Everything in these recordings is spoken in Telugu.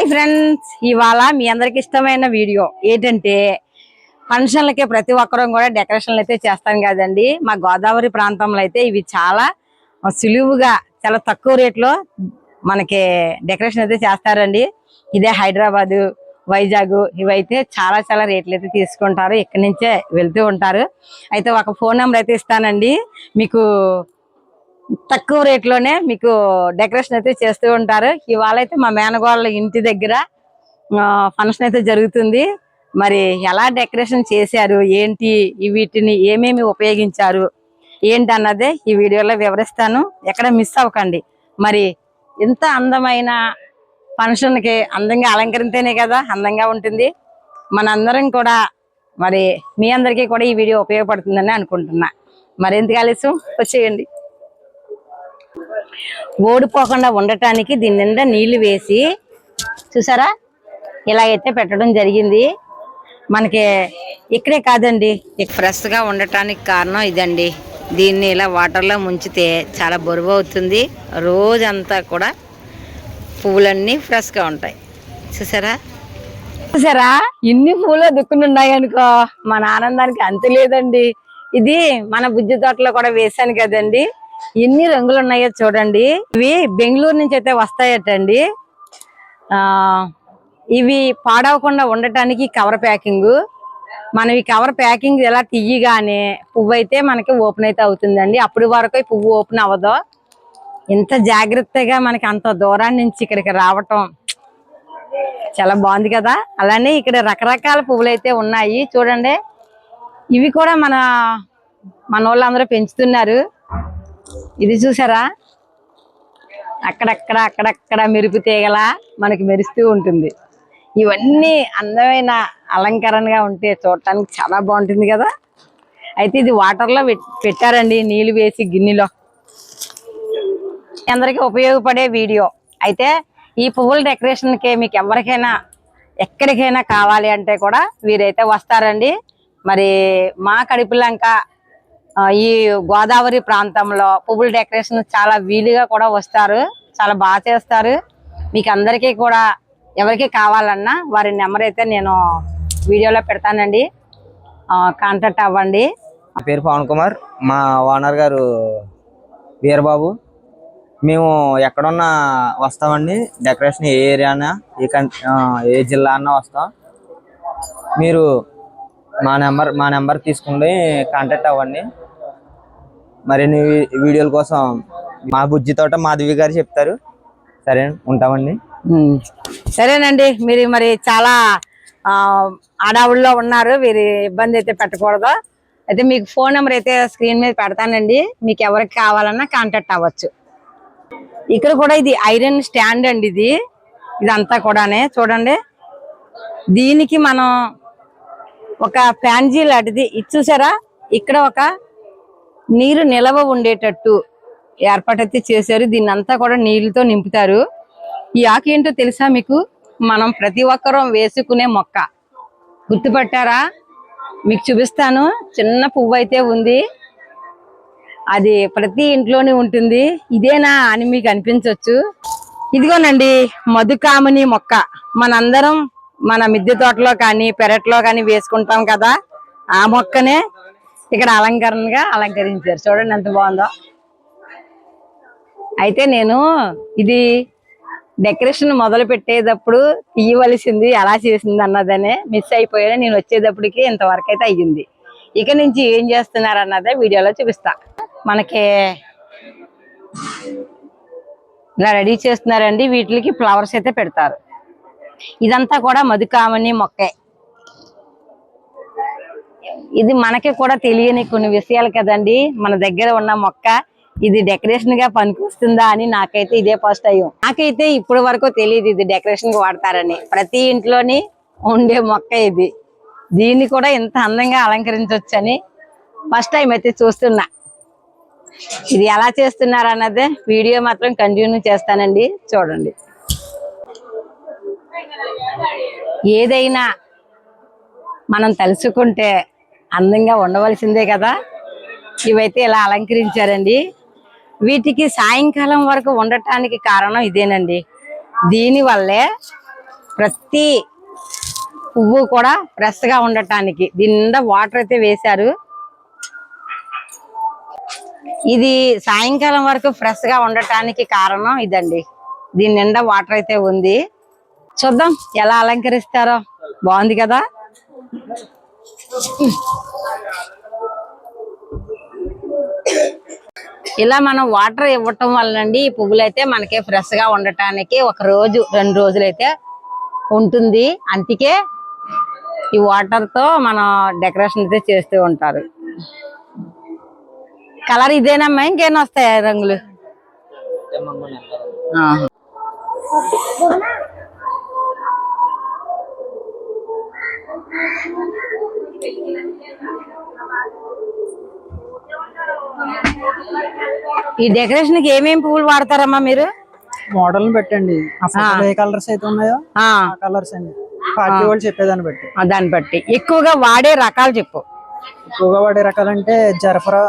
హాయ్ ఫ్రెండ్స్ ఇవాళ మీ అందరికి ఇష్టమైన వీడియో ఏంటంటే ఫంక్షన్లకే ప్రతి ఒక్కరూ కూడా డెకరేషన్లు అయితే చేస్తాం కదండి. మా గోదావరి ప్రాంతంలో అయితే ఇవి చాలా సులువుగా చాలా తక్కువ రేట్లో మనకి డెకరేషన్ అయితే చేస్తారండి. ఇదే హైదరాబాదు వైజాగ్ ఇవైతే చాలా చాలా రేట్లు అయితే తీసుకుంటారు. ఇక్కడి నుంచే వెళ్తూ ఉంటారు. అయితే ఒక ఫోన్ నెంబర్ అయితే ఇస్తానండి. మీకు తక్కువ రేట్లోనే మీకు డెకరేషన్ అయితే చేస్తూ ఉంటారు. ఇవాళ అయితే మా మేనగోళ్ళ ఇంటి దగ్గర ఫంక్షన్ అయితే జరుగుతుంది. మరి ఎలా డెకరేషన్ చేశారు? ఏంటి? వీటిని ఏమేమి ఉపయోగించారు? ఏంటి అన్నదే ఈ వీడియోలో వివరిస్తాను. ఎక్కడ మిస్ అవ్వకండి. మరి ఇంత అందమైన ఫంక్షన్కి అందంగా అలంకరితేనే కదా అందంగా ఉంటుంది. మనందరం కూడా మరి మీ అందరికీ కూడా ఈ వీడియో ఉపయోగపడుతుందని అనుకుంటున్నా. మరి ఎందుకు ఆలస్యం? వచ్చేయండి. ఓడిపోకుండా ఉండటానికి దీని నిండా నీళ్ళు వేసి చూసారా? ఇలా అయితే పెట్టడం జరిగింది. మనకి ఇక్కడే కాదండి. ఫ్రెష్గా ఉండటానికి కారణం ఇదండి. దీన్ని ఇలా వాటర్లో ముంచితే చాలా బరువు అవుతుంది. రోజంతా కూడా పువ్వులన్నీ ఫ్రెష్గా ఉంటాయి. చూసారా? చూసారా? ఇన్ని పూలు దుక్కుని ఉన్నాయి అనుకో మన ఆనందానికి అంత లేదండి. ఇది మన బుజ్జి తోటలో కూడా వేసాను కదండి. ఎన్ని రంగులు ఉన్నాయో చూడండి. ఇవి బెంగళూరు నుంచి అయితే వస్తాయటండి. ఆ ఇవి పాడవకుండా ఉండటానికి కవర్ ప్యాకింగ్ మనం ఈ కవర్ ప్యాకింగ్ ఎలా తీయగానే పువ్వు అయితే మనకి ఓపెన్ అయితే అవుతుందండి. అప్పటి వరకు ఈ పువ్వు ఓపెన్ అవ్వదు. ఇంత జాగ్రత్తగా మనకి అంత దూరం నుంచి ఇక్కడికి రావటం చాలా బాగుంది కదా. అలానే ఇక్కడ రకరకాల పువ్వులు అయితే ఉన్నాయి. చూడండి. ఇవి కూడా మన మన వాళ్ళందరూ పెంచుతున్నారు. ఇది చూసారా? అక్కడక్కడ అక్కడక్కడ మెరుపు తీగల మనకి మెరుస్తూ ఉంటుంది. ఇవన్నీ అందమైన అలంకరణగా ఉంటే చూడటానికి చాలా బాగుంటుంది కదా? అయితే ఇది వాటర్లో పెట్- పెట్టారండి నీళ్ళు వేసి గిన్నెలో. అందరికీ ఉపయోగపడే వీడియో. అయితే ఈ పువ్వుల డెకరేషన్కి మీకు ఎవరికైనా ఎక్కడికైనా కావాలి అంటే కూడా వీరైతే వస్తారండి. మరి మా కడిపిలంక ఈ గోదావరి ప్రాంతంలో పువ్వుల డెకరేషన్ చాలా వీలుగా కూడా వస్తారు. చాలా బాగా చేస్తారు. మీకు అందరికీ కూడా ఎవరికి కావాలన్నా వారి నెంబర్ అయితే నేను వీడియోలో పెడతానండి. కాంటాక్ట్ అవ్వండి. నా పేరు పవన్ కుమార్. మా ఓనర్ గారు వీరబాబు. మేము ఎక్కడున్నా వస్తామండి. డెకరేషన్ ఏ ఏరియానా ఏ కన్ ఏ జిల్లా అన్నా వస్తాం. మీరు మా నెంబర్ మా నెంబర్ తీసుకుని కాంటాక్ట్ అవ్వండి. మరిన్ని వీడియోల కోసం మా బుజ్జి తోట మాధవి గారు చెప్తారు. సరే ఉంటామండి. సరేనండి. మీరు మరి చాలా అడావుల్లో ఉన్నారు. వీరి ఇబ్బంది అయితే పెట్టకూడదు. అయితే మీకు ఫోన్ నెంబర్ అయితే స్క్రీన్ మీద పెడతానండి. మీకు ఎవరికి కావాలన్నా కాంటాక్ట్ అవ్వచ్చు. ఇక్కడ కూడా ఇది ఐరన్ స్టాండ్ అండి ఇది. ఇదంతా కూడానే చూడండి. దీనికి మనం ఒక ఫ్యాన్జీ లాంటిది. ఇది చూసారా? ఇక్కడ ఒక నీరు నిలవ ఉండేటట్టు ఏర్పాటైతే చేశారు. దీన్ని అంతా కూడా నీళ్ళతో నింపుతారు. ఈ ఆకు ఏంటో తెలుసా మీకు? మనం ప్రతి ఒక్కరం వేసుకునే మొక్క. గుర్తుపట్టారా? మీకు చూపిస్తాను. చిన్న పువ్వు అయితే ఉంది. అది ప్రతి ఇంట్లోనే ఉంటుంది. ఇదేనా అని మీకు అనిపించవచ్చు ఇదిగోనండి మధుకామని మొక్క. మనందరం మన మిద్దె తోటలో కానీ పెరట్లో కానీ వేసుకుంటాం కదా. ఆ మొక్కనే ఇక్కడ అలంకరణగా అలంకరించారు. చూడండి ఎంత బాగుందో. అయితే నేను ఇది డెకరేషన్ మొదలు పెట్టేటప్పుడు తీయవలసింది ఎలా చేసింది అన్నదనే మిస్ అయిపోయాను. నేను వచ్చేటప్పటికి ఇంతవరకు అయితే అయ్యింది. ఇక నుంచి ఏం చేస్తున్నారు అన్నదే వీడియోలో చూపిస్తా. మనకి ఇలా రెడీ చేస్తున్నారండి. వీటికి ఫ్లవర్స్ అయితే పెడతారు. ఇదంతా కూడా మధుకామని మొక్కే. ఇది మనకి కూడా తెలియని కొన్ని విషయాలు కదండి. మన దగ్గర ఉన్న మొక్క ఇది డెకరేషన్గా పనికొస్తుందా అని నాకైతే ఇదే ఫస్ట్ టైం నాకైతే ఇప్పటి వరకు తెలియదు ఇది డెకరేషన్కి వాడతారని. ప్రతి ఇంట్లోని ఉండే మొక్క ఇది. దీన్ని కూడా ఇంత అందంగా అలంకరించవచ్చని ఫస్ట్ టైం అయితే చూస్తున్నా. ఇది ఎలా చేస్తున్నారు అన్నదే వీడియో మాత్రం కంటిన్యూ చేస్తానండి. చూడండి. ఏదైనా మనం తలుచుకుంటే అందంగా ఉండవలసిందే కదా. ఇవైతే ఇలా అలంకరించారండి. వీటికి సాయంకాలం వరకు ఉండటానికి కారణం ఇదేనండి. దీని వల్లే ప్రతి పువ్వు కూడా ఫ్రెష్గా ఉండటానికి. దీని నిండా వాటర్ అయితే వేశారు. ఇది సాయంకాలం వరకు ఫ్రెష్గా ఉండటానికి కారణం ఇదండి. దీని నిండా వాటర్ అయితే ఉంది. చూద్దాం ఎలా అలంకరిస్తారో. బాగుంది కదా? ఇలా మనం వాటర్ ఇవ్వటం వల్లండి ఈ పువ్వులు అయితే మనకి ఫ్రెష్గా ఉండటానికి ఒక రోజు రెండు రోజులైతే ఉంటుంది. అందుకే ఈ వాటర్తో మనం డెకరేషన్ అయితే చేస్తూ ఉంటారు. కలర్ ఇదేనమ్మా? ఇంకేమైనా వస్తాయా రంగులు? ఈ డెకరేషన్కి ఏమేమి పువ్వులు వాడతారమ్మా మీరు? మోడల్ పెట్టండి. ఏ కలర్స్ అయితే ఉన్నాయో ఆ. కలర్స్ అండి. పార్టీ వాళ్ళు చెప్పేదాన్ని బట్టి. దాన్ని బట్టి. ఎక్కువగా వాడే రకాలు చెప్పు. ఎక్కువగా వాడే రకాలంటే జరఫరా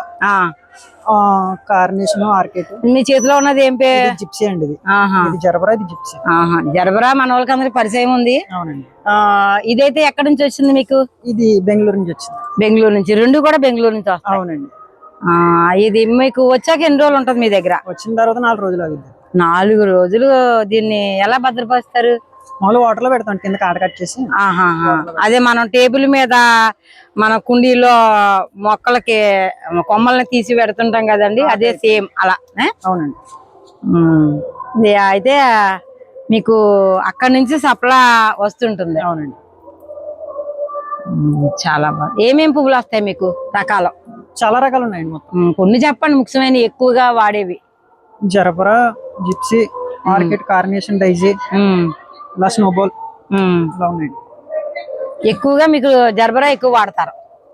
కార్నేషన్ ఆర్కిడ్ మీ చేతిలో ఉన్నది ఏం పే జిప్సీ అండి ఇది. ఆహా. ఇది జిప్సీ ఆహా. జరబరా మన వాళ్ళకి అందరికి పరిచయం ఉంది. అవునండి. ఆ ఇదైతే ఎక్కడి నుంచి వచ్చింది మీకు? ఇది బెంగళూరు నుంచి వచ్చింది. బెంగళూరు నుంచి. రెండు కూడా బెంగళూరు నుంచి అవునండి. ఆ, ఇది మీకు వచ్చాక ఎన్ని రోజులు ఉంటుంది మీ దగ్గర? వచ్చిన తర్వాత నాలుగు రోజులు ఆగింది నాలుగు రోజులు దీన్ని ఎలా భద్రపరుస్తారు? మామూలు వాటర్లో పెడతాం కింద కాట కట్ చేసి. అదే మనం టేబుల్ మీద మన కుండీలో మొక్కలకి కొమ్మల్ని తీసి పెడుతుంటాం కదండి అదే సేమ్ అలా? అవునండి. అయితే మీకు అక్కడి నుంచి సప్లా వస్తుంటుంది. అవునండి. చాలా బాగా ఏమేం పువ్వులు వస్తాయి మీకు రకాలు? చాలా రకాలు ఉన్నాయండి మొత్తం. కొన్ని చెప్పండి ముఖ్యమైన ఎక్కువగా వాడేవి. Gerbera gypsy orchid carnation daisy. ఇలా స్నోబాల్ ఉమ్. ఇలా ఉన్నాయండి ఎక్కువగా మీకు జర్బరా ఎక్కువ వాడతారు.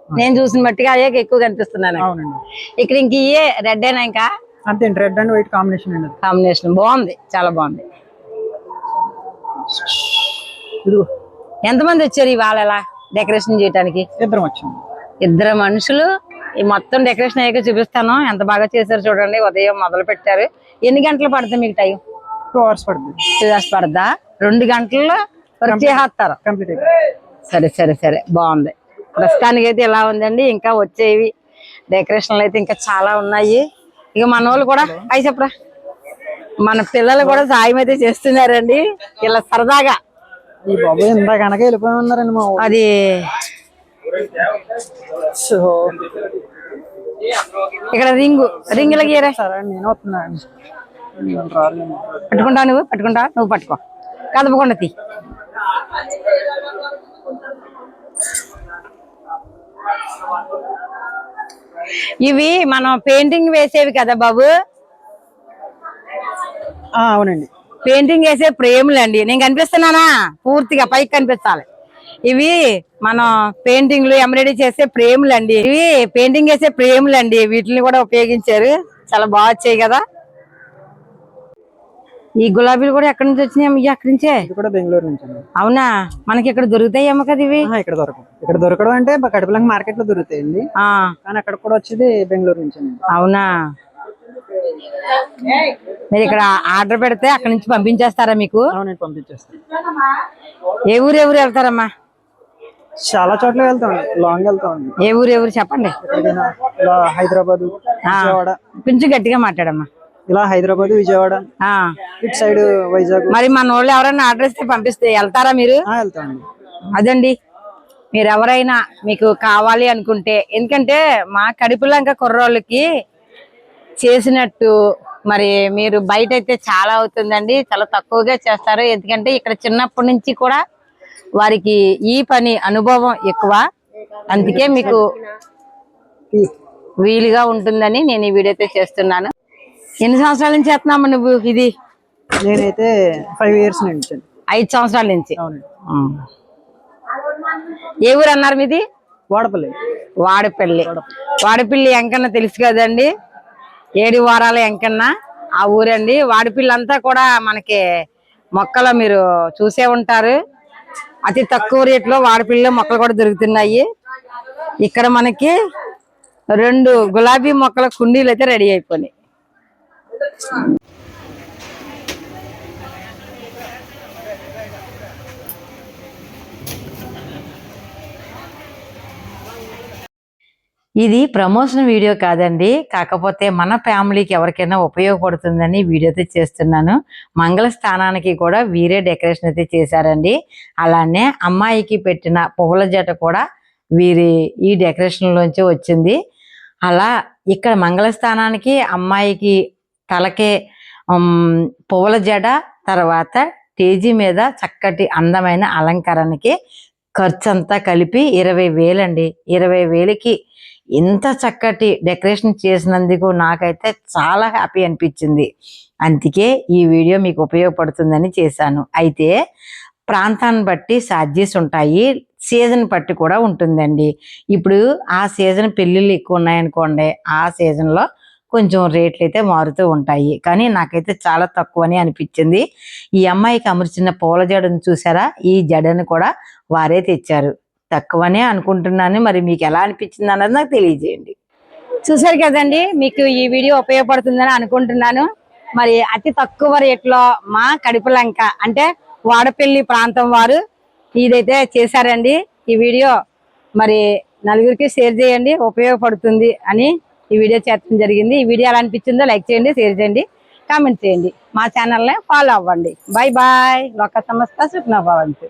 నేను చూసిన బట్టిగా అదే ఎక్కువ కనిపిస్తున్నాను. అవునండి. ఇక్కడ ఇంక ఇయే రెడ్ అయినా ఇంకా? అంతే రెడ్ అండ్ వైట్ కాంబినేషన్ అండి కాంబినేషన్ బాగుంది చాలా బాగుంది. ఎంతమంది వచ్చారు ఇవాళ ఇలా డెకరేషన్ చేయడానికి ఇద్దరం వచ్చింది ఇద్దరు మనుషులు ఈ మొత్తం డెకరేషన్ అయ్యాక చూపిస్తాను. ఎంత బాగా చేశారు చూడండి ఉదయం మొదలు పెట్టారు ఎన్ని గంటలు పడుతుంది మీకు టైం? టూ అవర్స్ పడుతుంది. టూ అవర్స్ పడదా రెండు గంటల్లో కంప్లీట్ అయిపోయింది. సరే సరే సరే. బాగుంది. ప్రస్తుతానికి అయితే ఇలా ఉందండి. ఇంకా వచ్చేవి డెకరేషన్లు అయితే ఇంకా చాలా ఉన్నాయి. ఇక మన వాళ్ళు కూడా అయి చెప్పరా. మన పిల్లలు కూడా సాయం అయితే చేస్తున్నారండి. ఇలా సరదాగా. అది సో ఇక్కడ రింగు రింగుల గీరే. సరే అండి, నేను వస్తున్నా అండి నేను రాలేను. పట్టుకుంటా నువ్వు పట్టుకుంటా. నువ్వు పట్టుకో. కదపకుండా తీ. ఇవి మనం పెయింటింగ్ వేసేవి కదా బాబు? ఆ, అవునండి. పెయింటింగ్ వేసే ఫ్రేములు అండి నేను కనిపిస్తున్నానా? పూర్తిగా పైకి కనిపించాలి ఇవి మనం పెయింటింగ్లు ఎంబ్రాయిడరీ చేసే ఫ్రేములు అండి ఇవి పెయింటింగ్ వేసే ఫ్రేములు అండి వీటిని కూడా ఉపయోగించారు. చాలా బాగా వచ్చాయి కదా. ఈ గులాబీలు కూడా ఎక్కడి నుంచి వచ్చినాయి అక్కడి నుంచే? కూడా బెంగళూరు నుంచి అవునా? మనకి ఇక్కడ దొరుకుతాయేమో కదా ఇవి? ఇక్కడ దొరకవు. ఇక్కడ దొరకడం అంటే కడుపులంగా మార్కెట్లో దొరుకుతాయండి. కానీ అక్కడ కూడా వచ్చేది బెంగళూరు నుంచి అవునా? మీరు ఇక్కడ ఆర్డర్ పెడితే అక్కడి నుంచి పంపించేస్తారా మీకు? పంపించేస్తాను. ఏ ఊరు ఏ ఊరు వెళ్తారమ్మా? చాలా చోట్ల వెళ్తాం లాంగ్ వెళ్తామండి ఏ ఊరు ఏ ఊరు? చెప్పండి. హైదరాబాద్ కొంచెం గట్టిగా మాట్లాడమ్మా. ఇలా హైదరాబాద్ విజయవాడ ఇటు సైడ్ వైజాగ్. మరి మన వాళ్ళు ఎవరైనా ఆర్డర్ ఇస్తే పంపిస్తే వెళ్తారా మీరు? వెళ్తామండి. అదండి. మీరు ఎవరైనా మీకు కావాలి అనుకుంటే ఎందుకంటే మా కడుపులంక కుర్రోళ్ళకి చేసినట్టు మరి మీరు బయట అయితే చాలా అవుతుందండి చాలా తక్కువగా చేస్తారు. ఎందుకంటే ఇక్కడ చిన్నప్పటి నుంచి కూడా వారికి ఈ పని అనుభవం ఎక్కువ. అందుకే మీకు వీలుగా ఉంటుందని నేను ఈ వీడియో అయితే చేస్తున్నాను. ఎన్ని సంవత్సరాల నుంచి చేస్తున్నాము నువ్వు ఇది? నేనైతే ఫైవ్ ఇయర్స్ నుంచి. ఐదు సంవత్సరాల నుంచి? ఏ ఊరు అన్నారు మీది? వాడపల్లి. వాడపల్లి. వాడపల్లి. ఎంకన్న తెలుసు కదండి. ఏడు వారాల ఎంకన్న ఆ ఊరండి. వాడపల్లి అంతా కూడా మనకి మొక్కలు మీరు చూసే ఉంటారు. అతి తక్కువ రేట్లో వాడపల్లిలో మొక్కలు కూడా దొరుకుతున్నాయి. ఇక్కడ మనకి రెండు గులాబీ మొక్కల కుండీలు అయితే రెడీ అయిపోయినాయి. ఇది ప్రమోషన్ వీడియో కాదండి. కాకపోతే మన ఫ్యామిలీకి ఎవరికైనా ఉపయోగపడుతుందని వీడియో అయితే చేస్తున్నాను. మంగళ స్థానానికి కూడా వీరే డెకరేషన్ అయితే చేశారండి. అలానే అమ్మాయికి పెట్టిన పువ్వుల జట కూడా వీరి ఈ డెకరేషన్లోంచి వచ్చింది. అలా ఇక్కడ మంగళ స్థానానికి అమ్మాయికి తలకే పువ్వుల జడ తర్వాత స్టేజీ మీద చక్కటి అందమైన అలంకరణకి ఖర్చు అంతా కలిపి ఇరవై వేలండి. ఇరవై వేలకి ఇంత చక్కటి డెకరేషన్ చేసినందుకు నాకైతే చాలా హ్యాపీ అనిపించింది. అందుకే ఈ వీడియో మీకు ఉపయోగపడుతుందని చేశాను. అయితే ప్రాంతాన్ని బట్టి ఛార్జెస్ ఉంటాయి సీజన్ బట్టి కూడా ఉంటుందండి. ఇప్పుడు ఆ సీజన్ పెళ్ళిళ్ళు ఎక్కువ ఉన్నాయనుకోండి ఆ సీజన్లో కొంచెం రేట్లు అయితే మారుతూ ఉంటాయి. కానీ నాకైతే చాలా తక్కువని అనిపించింది. ఈ అమ్మాయికి అమర్చిన పూల జడను చూసారా? ఈ జడను కూడా వారే తెచ్చారు. తక్కువనే అనుకుంటున్నాను. మరి మీకు ఎలా అనిపించింది అన్నది నాకు తెలియజేయండి. చూసారు కదండి మీకు ఈ వీడియో ఉపయోగపడుతుందని అనుకుంటున్నాను. మరి అతి తక్కువ రేట్లో మా కడుపులంక అంటే వాడపల్లి ప్రాంతం వారు ఇదైతే చేశారండి ఈ వీడియో. మరి నలుగురికి షేర్ చేయండి ఉపయోగపడుతుంది అని ఈ వీడియో చేర్చడం జరిగింది. ఈ వీడియో ఎలా అనిపించిందో లైక్ చేయండి షేర్ చేయండి కామెంట్ చేయండి. మా ఛానల్ని ఫాలో అవ్వండి. Bye bye. లోక సంస్థ సుఖ్నా భవంతు